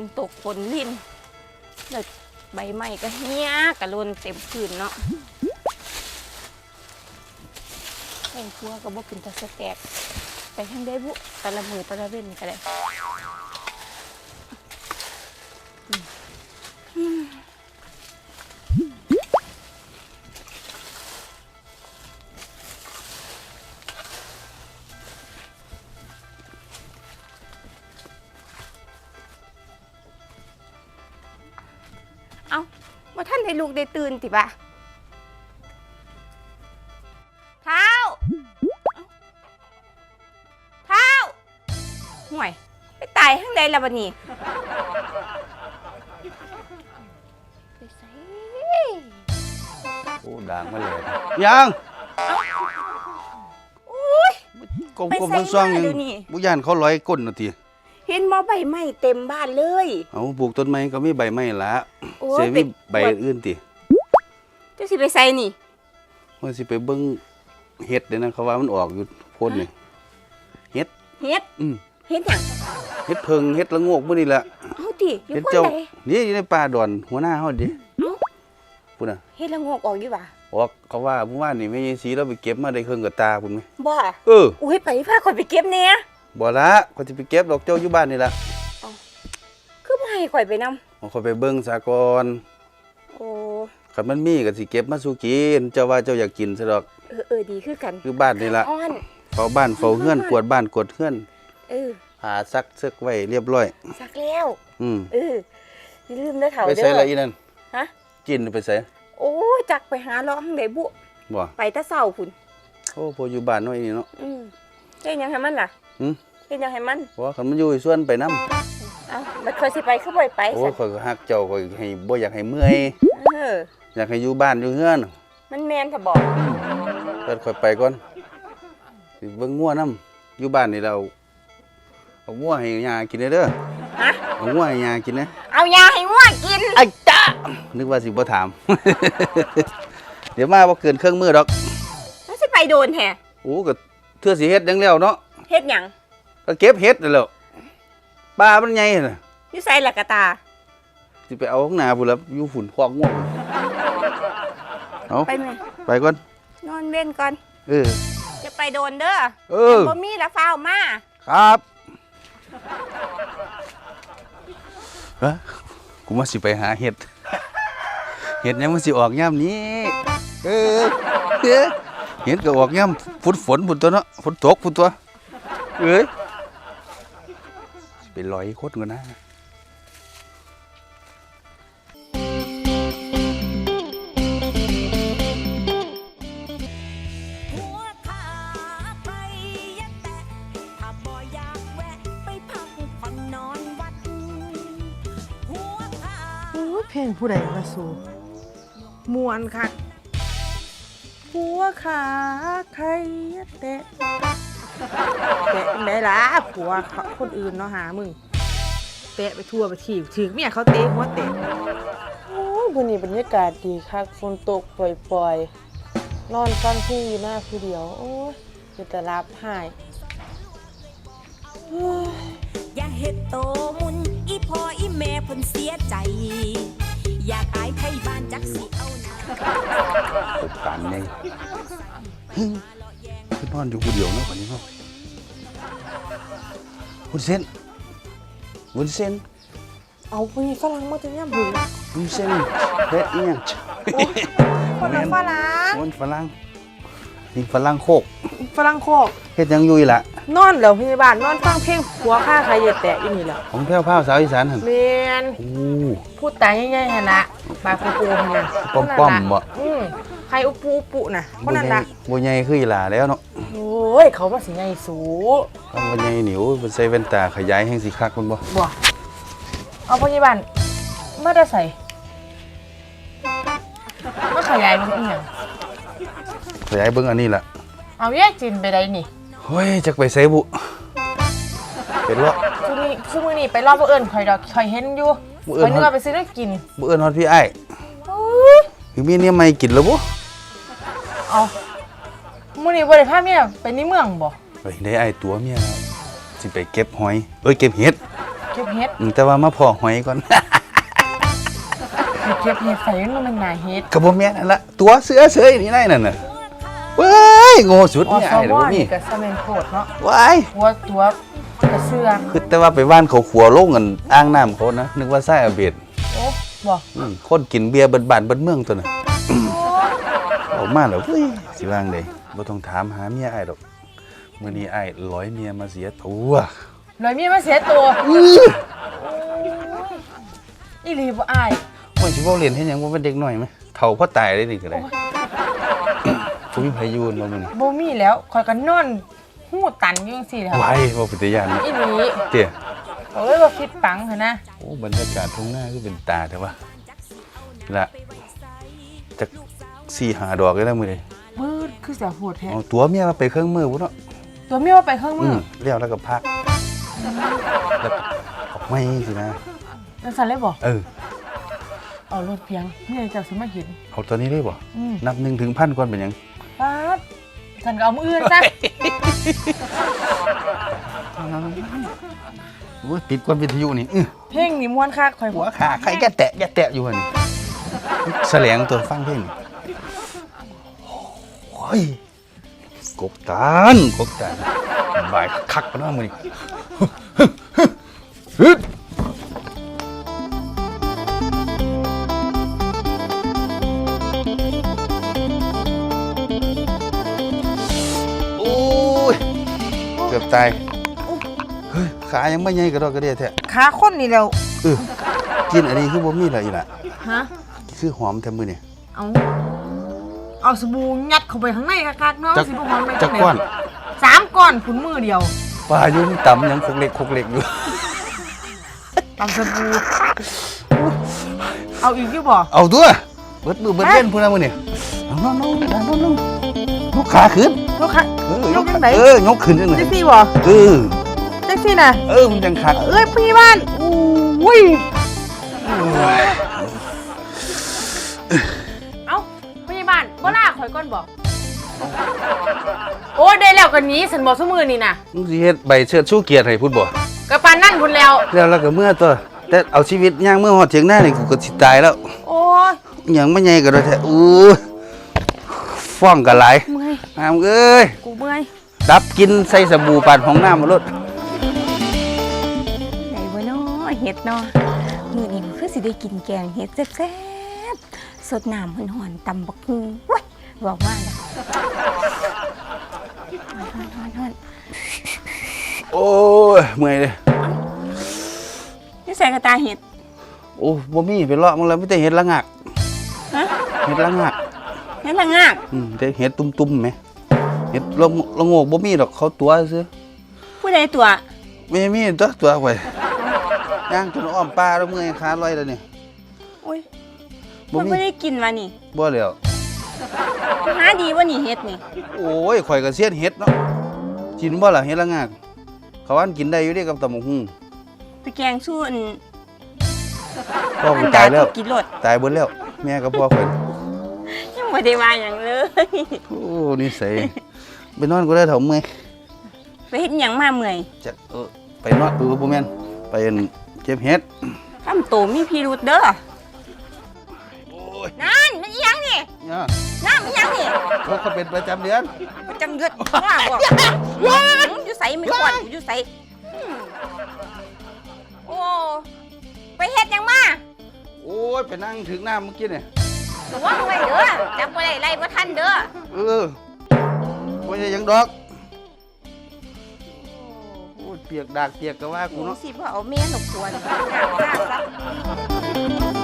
นตกฝนลิ่นแล้วใบไม้ก็เหี้ยกระลนเต็มพื้นเนาะแม่งพัวก็บ่เป็นตาสแตกไปทางได้บุตะละมือตะละเว้นก็ได้ ท่านได้ลูกได้ตื่นติบะเท้าเท้าห่วย ไปตายข้างใดละบันนี้ไปใส่โอ้ด่างมาเลยยังอุ้ย กลมไปกลมใส่ทั้งซ่องมายังเดี๋ยวนี้บุญานเขาร้อยก้นนาที เห็นหมอใบไม้เต็มบ้านเลย เอาปลูกต้นไม้ก็มีใบไม้ละโอ้เสียเป็มีนใบอื่นติเจะสิไปใส่นี่ ว่าสิไปเบิ่งเห็ดเด้นะเขาว่ามันออกอยู่โพ่นนี่เห็ด เฮ็ดอืม เฮ็ดหยังเห็ดเพิงเห็ดละโงกมื้อนี่ละเอาติอยู่เห็ดคนเจ้าใดนี่อยู่ในป่าดอนหัวหน้าเฮาดิเอ้าพุ่นน่ะเฮ็ดละโงกออกอยู่ว่ะออกเขาว่าเมื่อวานนี่แม่ยายสีเราไปเก็บมาได้เครื่องกับตาพุ่นไหมบ่เออ อุ้ยไปพาข่อยไปเก็บแหน่ บ่ละเขาสิไปเก็บดอกเจ้าอยู่บ้านนี่ละคือบ่ให้ข่อยไปนำเอาเขาไปเบิ่งซะก่อนโอ้คันมันมีก็สิเก็บมาสู่กิน เจ้าว่าเจ้าอยากกินซะดอก เออเออดีคือกัน คือบ้านนี่ละอ้อนเฝ้าบ้านเฝ้าเฮือนกวาดบ้านกวาดเฮือนเออหาซักซึกไว้เรียบร้อยสักแล้ว อืมเอออย่าลืมเด้อเฒ่าไปเด้ใส่อละอีนั่นฮะกินไปใส่โอ้จักไปหาร้องทางใดบุบ่ไปแต่เช้าพุ่นโอ้พออยู่บ้านน้อยนี่เนาะอืม เฮ็ดหยังให้มันล่ะหืมเฮ็ดหยังให้มันเพราะว่าคันมันอยู่ส่วนไปนํเอ้าบัดข่อยสิไปคือบ่ให้ไปโอ้ซั่ข่อยก็ฮักเจ้าข่อยให้บ่อยากให้เมื่อย เออ อยากให้อยู่บ้านอยู่เฮือนมันแม่นถ้าบอกเพิ่นข่อยไปก่อนสิเบิ่งงัวนํอยู่บ้านนี่เราเอางัวให้ยากินเด้อเด้อฮะเอางัวให้ยากินนะเอายาให้งัวกินไอ้จ้านึกว่าสิบ่ถาม เดี๋ยวมาบ่เกินเครื่องมือดอกแล้วสิไปโดนแท้ โอ้ก็ เทื่อสิเฮ็ดหยังแล้วเนาะเฮ็ดหยังก็เก็บเฮ็ดนั่นแหล้วปลามันใหญ่น่ะอยู่ไสล่ะกะตา สิไปเอาข้างหน้าพุ่นแล้วอยู่ฝุ่นคอกง่วงเอาไปแม่ไปก่อนนอนเว้นก่อน เออ จะไปโดนเด้อเออ บ่มีละฟ้าวมาครับฮะกูมาสิไปหาเห็ด เห็ดยังมันสิออกย่ำนี้ เออเอ้อ เห็ดก็ออกย่ำฝนฝนพุ่นตัวเนาะฝนตกพุ่นตัวเอ้ยไปลอยโคตรกันนะหัวขาไปยัดแตะถ้าบ่อยากแวะไปพักผ่อนนอนวัดหัวขาโอ้ยเพลงผู้ใดมาสู่มวนค่ะ หัวขาใครเตะเตะได้ละผัวเขาคนอื่นเนาะหามึงเตะไปทั่วไปทีถึงเมียเขาเตะหัวเตะโอ้ยวันนี้บรรยากาศดีคักฝนตกปล่อยๆ นอนฟังเพลงอยู่หน้าผู้เดียว โอ้ยจะแต่รับหายเฮ้ยอย่าเฮ็ดโตมุนอีพ่ออีแม่เพิ่นเสียใจ อยากอายไทยบ้านจักสิเอาหน้าตกการไงฮึ่มคือนอนอยู่คนเดียวเนาะวันนี้เนาะวุ้นเส้นวุ้นเส้นเอาไปฝรั่งมาจะย่ำหึงวุ้นเส้นเฮ็ดอีหยังคนละฝรั่งมันฝรั่งนี่ฝรั่งโคกฝรั่งโคกเฮ็ดหยังอยู่อีหละ นอนแล้วพยาบาลนอนฟังเพลงผัวฆ่าใครอย่าแตะอีนี่แหละของแพ้วพราวสาวอีสานหั่นเมนโอ้พูดตายง่ายๆฮะนะบาคูปูฮะนะป้อมๆบ่อืมใครอุปูอุปุน่ะคนนั้นละบ่ใหญ่คืออีหล่าแล้วเนาะโอ้ยเขามาสิไงสูคำบ่ใหญ่หนิวเพิ่นใส่แว่นตาขยายแห่งสิคักมันบ่บ่เอาพยาบาลมาได้ใส่มาขยายมันอีหยังขยายเบิ่งอันนี้ล่ะเอาแยกจินไปได้นี่ เฮ้ยจักไปไสบุเป็นเลาะ ซุมื้อนี้ซุมื้อนี้ไปรอบบ่เอิ้นข่อยดอกข่อยเห็นอยู่บ่เอิ้ข่อนยนึกฮอดว่าไปซื้อน้ำกินบ่เอิ้นฮอดพี่อ้ายโอ้ยคือมีเนี่ยไม่กินแล้วบ่เอามื้อนี้บ่ได้พาเมียไปในเมืองบ่เฮ้ยได้อ้ายตัวเมียแล้วสิไปเก็บหอยเอ้ยเก็บเห็ดเก็บเฮ็ดอืมแต่ว่ามาพอหอยก่อน ไปเก็บเฮ็ดใส่มันเป็นหนาเฮ็ด กระบอกแม่นั่นละตัวเสือเสือนี่ได้นั่นน่ะเว้ ยโง่สุดออนี่สไอ้เดี๋ยวมบ่นี่นี่ก็สะเมนโพดเนาะว้ายตัวตัวกระเสือคือแต่ว่าไปบ้านเขาขัวโลงกันอ้างน้ำเขานะนึกว่าไส้อาเบ็ดโอ้บ่อืมคนกินเบียร์เบิดบ้านเบิดเมืองตัวน่ะ ออกมาแล้วเฮ้ยสิวางไดบ่ต้องถามหาเมียอ้ายดอกมื้อนี้อ้ายร้อยเมียมาเสียตัวเลยมีมาเสียตัวอื้ออีหลีบ่อายว่าสิเว้าเล่นเฮ็ดหยังบ่เป็นเด็กน้อยไหมเฒ่าพอตายได้นี่ก็ได้ บ่มีไผอยู่บ่มื้อนี้บ่มีแล้วข่อยก็นอนหูตันอยู่จังซี่แหละไว้บ่เป็นตาย่านนะอีหลีเตี้ยเอ้ยบ่คิดปังหั่นนะโอ้บรรยากาศทุ่งนาคือเป็นตาแต่ว่าละจักสี่หาดอกเลยนะมื้อนี้มืดคือเสียโหดแท้เอาตัวเมียมาไปเครื่องมือพุ่นเนาะ ตัวเมียว่าไปเครื่องอืมือมเลี้ยวแล้วก็พักแล้วก็ออกไม่สินะจังซั่นเลยบ่เออ เอารถเพียงนี่เจ้าสิมาเห็นเอาตัวนี้เลยบ่อืมนับหนึ่งถึงพันก่อนเป็นหยังป๊าด ฉันก็เอามืออื่นซะโอ้ยปิดก่อนวิทยุนี่อื้อเพลงนี่ม่วนคักข่อยหัวขาใครแกแตะแกแตะอยู่หั่นนี่แสลงตัวฟังเพลงนี่โอ้ยกบตานกบตานบายคักปะเนาะมื้อนี้ฮึดโตายเฮ้ยขายังไม่ใหญ่กระดอกกระเดียแท้ขาคนนี่แล้วเออกินอันนี้คือบ่มีอะไรอีกล่ะฮะคือหอมแท้มือนี่เอาเอาสบู่ยัดเข้าไปข้างในคักๆเนาะจักสิบ่หอมไปจักก้อนสามก้อนขุนมือเดียวปลายุ่งต่ำยังคกเล็กคกเล็กอยู่ตำสบู่เอาอีกอยู่บ่เอาตัวเบิดมือเบิดเล่นพูดนะมือนี่เอาน้องน้องน้องน้องน้อง ยกขาขึ้นลูกค้าเออยกจังไหนเออยกขึ้นจังไหนจังซี่บ่เออจังซี่น่ะเออมันจังคักเอ้ยพี่บ้านอุ้ยเอ้าพี่บ้านบ่ล่าข่อยก่อนบ่โอ้ได้แล้วกันนี้ฉันบอกซุมือนี่น่ะมึงสิเฮ็ดใบเชิดชูเกียรติให้พูดบ่กระปานนั่นพุ่นแล้วแล้วแล้วก็เมื่อตัวแต่เอาชีวิตย่างเมื่อหอดเถียงหน้านี่กูก็สิตายแล้ว โอ้ยหยังไม่ใหญ่ก็ได้แท้อู้ฟ้องกันหลายเมื่อ ยอามเอ้ย กูเมื่อยดับกินใส่สบู่ปาดห้องน้ำมาลดไหนบ่เนาะเฮ็ดเนาะมื้อนี้คือสิได้กินแกงเฮ็ดแซ่บๆสดน้ำหอนๆตำบักฮูเว้ยบอกว่าล่ะฮอนๆโอ้ยเมื่อยเลยๆนี่ใส่กระตาเห็ดโอ้บ่มีไปเลาะมึงแล้วไม่แต่เห็ดละงักฮะเห็ดละงักเห็ดละงากอืมแต่เห็ดตุ่มๆไหม เห็ดละละโงกบ่มีดอกเขาตัวซื้อผู้ใดตัวไม่มีตัวตัวไว้ย่างจนอ้อมปลาแล้วเมื่อยขาลอยแล้วนี่โอ้ยบ่มันมีไม่ได้กินวะนี่บ่แล้วหาดีวะนี่เห็ดนี่โอ้ยข่อยก็เสียนเห็ดเนาะกินบ่ล่ะเห็ดละงักเขาว่ากินได้อยู่เด้กับตำบักหุ่งไปแกงสู้อันพ่อกูตายแล้ว กินรดตายเบิดแล้ว แม่กับพ่อข่อยยังไม่ได้ว่าอย่างเลย โอ้นิสัย ไปนอนก็ได้เถอะเมื่อยไปเห็ดหยังมาเมื่อยจะเออไปนอนดูบ่แม่นไปอั่นเก็บเห็ดทำโตมีพิรุษเด้อโอ้ยนั่นมันอีหยังนี่เนี่ยนั่นมันอีหยังนี่รถเขาเป็นประจำเดือนประจำเดือดว่าบอกอยู่ใส่ไม่ก่อนอยู่ใส่อืมโอ้ไปเฮ็ดหยังมาโอ้ยไปนั่งถึงน้ำเมื่อกี้เนี่ยระวังไว้เด้อจับบ่ได้ไล่บ่ทันเด้อ เออไม่ ใช่หยังดอกโอ้ยเปียกดากเปียกก็ว่ากูเนาะ สิบ่เอาเมียหนกควรอยากฆ่าซะ